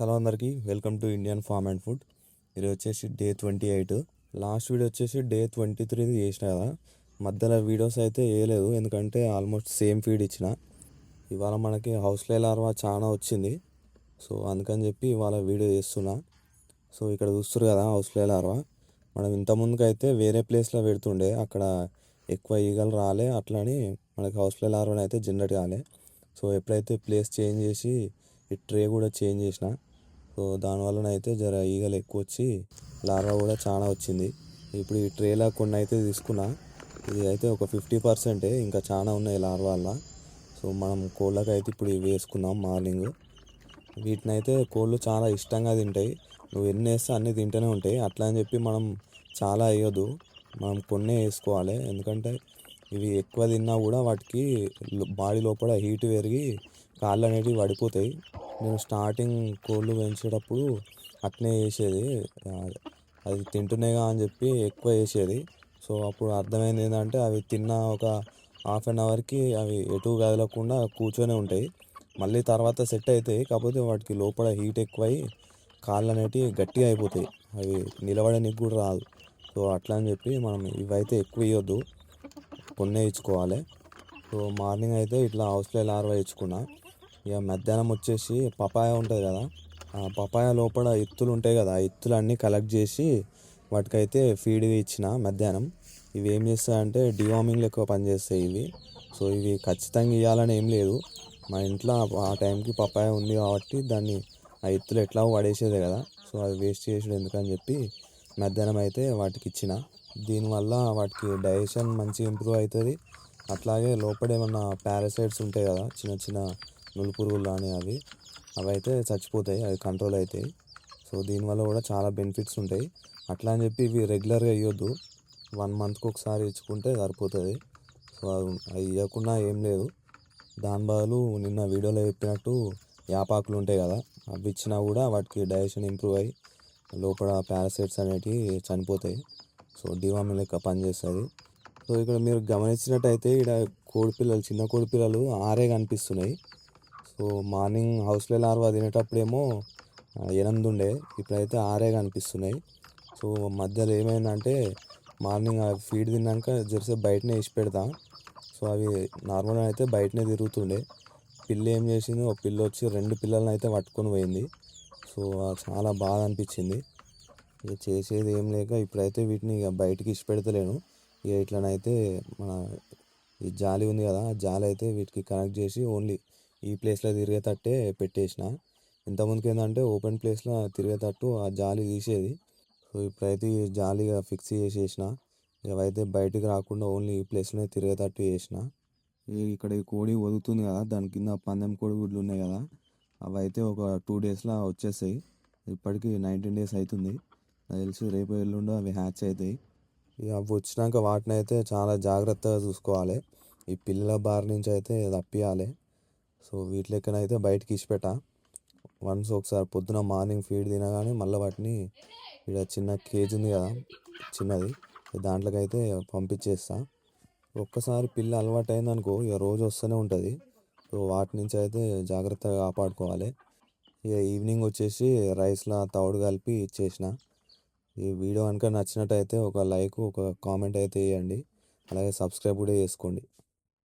Hello అందరికీ welcome to Indian farm and food. ఇది వచ్చేసి day twenty eight. Last video వచ్చేసి డే ట్వంటీ త్రీది చేసిన కదా. మధ్యలో వీడియోస్ అయితే వేయలేదు ఎందుకంటే ఆల్మోస్ట్ సేమ్ ఫీడ్ ఇచ్చిన. ఇవాళ మనకి హౌస్ లార్వా చాలా వచ్చింది. సో అందుకని చెప్పి ఇవాళ వీడియో చేస్తున్నా. సో ఇక్కడ చూస్తారు కదా హౌస్ లార్వా. మనం ఇంతముందుకైతే వేరే ప్లేస్లో పెడుతుండే అక్కడ ఎక్కువ ఈగలు రాలే అట్లని మనకి హౌస్ లార్వాని అయితే జనరేట్ కాలే. సో ఎప్పుడైతే ప్లేస్ చేంజ్ చేసి ఈ ట్రే కూడా చేంజ్ చేసిన. సో దానివలన అయితే జర ఈగలు ఎక్కువ వచ్చి లార్వా కూడా చాలా వచ్చింది. ఇప్పుడు ఈ ట్రేలో కొన్ని అయితే తీసుకున్నా ఇది అయితే ఒక ఫిఫ్టీ పర్సెంటే ఇంకా చాలా ఉన్నాయి లార్వాల సో మనం కోళ్ళకి అయితే ఇప్పుడు ఇవి వేసుకున్నాం మార్నింగ్. వీటిని అయితే కోళ్ళు చాలా ఇష్టంగా తింటాయి. నువ్వు ఎన్ని వేస్తే అన్నీ తింటూనే ఉంటాయి. అట్లా అని చెప్పి మనం చాలా వేయొద్దు. మనం కొన్నే వేసుకోవాలి. ఎందుకంటే ఇవి ఎక్కువ తిన్నా కూడా వాటికి బాడీ లోపల హీట్ పెరిగి కాళ్ళు అనేటివి పడిపోతాయి. నేను స్టార్టింగ్ కోళ్ళు పెంచేటప్పుడు అట్నే వేసేది అది తింటున్నాయిగా అని చెప్పి ఎక్కువ వేసేది సో అప్పుడు అర్థమైంది ఏంటంటే అవి తిన్న ఒక హాఫ్ అన్ అవర్కి అవి ఎటు కదలకుండా కూర్చొనే ఉంటాయి. మళ్ళీ తర్వాత సెట్ అవుతాయి కాకపోతే వాటికి లోపల హీట్ ఎక్కువై కాళ్ళు అనేటివి గట్టిగా అయిపోతాయి. అవి నిలబడడానికి కూడా రాదు. సో అట్లా అని చెప్పి మనం ఇవైతే ఎక్కువ ఇవ్వద్దు కొన్నే ఇచ్చుకోవాలి. సో మార్నింగ్ అయితే ఇట్లా హౌస్లో లార్వా ఇచ్చుకున్నా. ఇక మధ్యాహ్నం వచ్చేసి పపాయ ఉంటుంది కదా ఆ పపాయ లోపల ఇత్తులు ఉంటాయి కదా ఆ ఇత్తులు అన్నీ కలెక్ట్ చేసి వాటికైతే ఫీడ్ ఇచ్చిన మధ్యాహ్నం. ఇవి ఏం చేస్తాయంటే డివార్మింగ్ లెక్క పనిచేస్తాయి ఇవి. సో ఇవి ఖచ్చితంగా ఇవ్వాలని ఏం లేదు. మా ఇంట్లో ఆ టైంకి పపాయ ఉంది కాబట్టి దాన్ని ఆ ఎత్తులు ఎట్లా పడేసేదే కదా సో అది వేస్ట్ చేసాడు ఎందుకని చెప్పి మధ్యాహ్నం అయితే వాటికి ఇచ్చిన. దీనివల్ల వాటికి డైజెషన్ మంచిగా ఇంప్రూవ్ అవుతుంది. అట్లాగే లోపల ఏమన్నా పారాసైట్స్ ఉంటాయి కదా చిన్న చిన్న నులు పురుగులు రాని అవి అవి అయితే చచ్చిపోతాయి అవి కంట్రోల్ అవుతాయి సో దీనివల్ల కూడా చాలా బెనిఫిట్స్ ఉంటాయి. అట్లా అని చెప్పి ఇవి రెగ్యులర్గా ఇవ్వద్దు వన్ మంత్కి ఒకసారి ఇచ్చుకుంటే సరిపోతుంది. సో అవి ఇవ్వకుండా ఏం లేదు. దాని బదులు నిన్న వీడియోలో చెప్పినట్టు యాపాకులు ఉంటాయి కదా అవి ఇచ్చినా కూడా వాటికి డైజెషన్ ఇంప్రూవ్ అయ్యి లోపల పారాసైట్స్ అనేటివి చనిపోతాయి. సో డివామి లెక్క పనిచేస్తుంది. సో ఇక్కడ మీరు గమనించినట్టయితే ఇక్కడ కోడిపిల్లలు చిన్న కోడిపిల్లలు ఆరే కనిపిస్తున్నాయి. సో మార్నింగ్ హౌస్లో లార్వా తినేటప్పుడేమో ఎనిమిది ఉండే ఇప్పుడైతే ఆరే కనిపిస్తున్నాయి సో మధ్యలో ఏమైందంటే మార్నింగ్ ఆ ఫీడ్ తిన్నాక జెర్సీ బయటనే వేసి పెడతా. సో అవి నార్మల్గా అయితే బయటనే తిరుగుతుండే. పిల్లి ఏం చేసింది? ఒక పిల్ల వచ్చి రెండు పిల్లల్ని అయితే పట్టుకొని పోయింది. సో చాలా బాధ అనిపించింది. ఇక చేసేది ఏం లేక ఇప్పుడైతే వీటిని ఇక బయటికి ఇచ్చి పెడతలేను. ఇక ఇట్లనైతే మన ఈ జాలి ఉంది కదా ఆ జాలి అయితే వీటికి కనెక్ట్ చేసి ఓన్లీ ఈ ప్లేస్లో తిరిగేటట్టే పెట్టేసిన. ఇంతకుముందుకు ఏంటంటే ఓపెన్ ప్లేస్లో తిరిగేటట్టు ఆ జాలి తీసేది. సో ఇప్పుడైతే ఈ జాలీగా ఫిక్స్ చేసేసిన. ఇవైతే బయటికి రాకుండా ఓన్లీ ఈ ప్లేస్లోనే తిరిగేటట్టు చేసిన. ఇక్కడ ఈ కోడి వదులుతుంది కదా దాని కింద పందెం కోడి గుడ్లు ఉన్నాయి కదా అవి అయితే ఒక టూ డేస్లో వచ్చేస్తాయి. ఇప్పటికి నైన్టీన్ డేస్ అవుతుంది నాకు తెలిసి రేపు ఎల్లుండో అవి హ్యాచ్ అవుతాయి. ఇక అవి వచ్చినాక వాటిని అయితే చాలా జాగ్రత్తగా చూసుకోవాలి. ఈ పిల్లల బారి నుంచి అయితే తప్పియాలి. సో వీటి లెక్కనైతే బయటకి ఇచ్చిపెట్ట వన్స్ ఒకసారి పొద్దున మార్నింగ్ ఫీడ్ తినగానే మళ్ళీ వాటిని ఇక్కడ చిన్న కేజ్ ఉంది కదా చిన్నది దాంట్లోకి అయితే పంపించేస్తా. ఒక్కసారి పిల్ల అలవాటు అయిందనుకో ఇక రోజు వస్తూనే ఉంటుంది. సో వాటి నుంచి అయితే జాగ్రత్తగా కాపాడుకోవాలి. ఇక ఈవినింగ్ వచ్చేసి రైస్లో తౌడు కలిపి ఇచ్చేసిన ఈ వీడియో కనుక నచ్చినట్టయితే ఒక లైక్ ఒక కామెంట్ అయితే వేయండి అలాగే సబ్స్క్రైబ్ కూడా చేసుకోండి.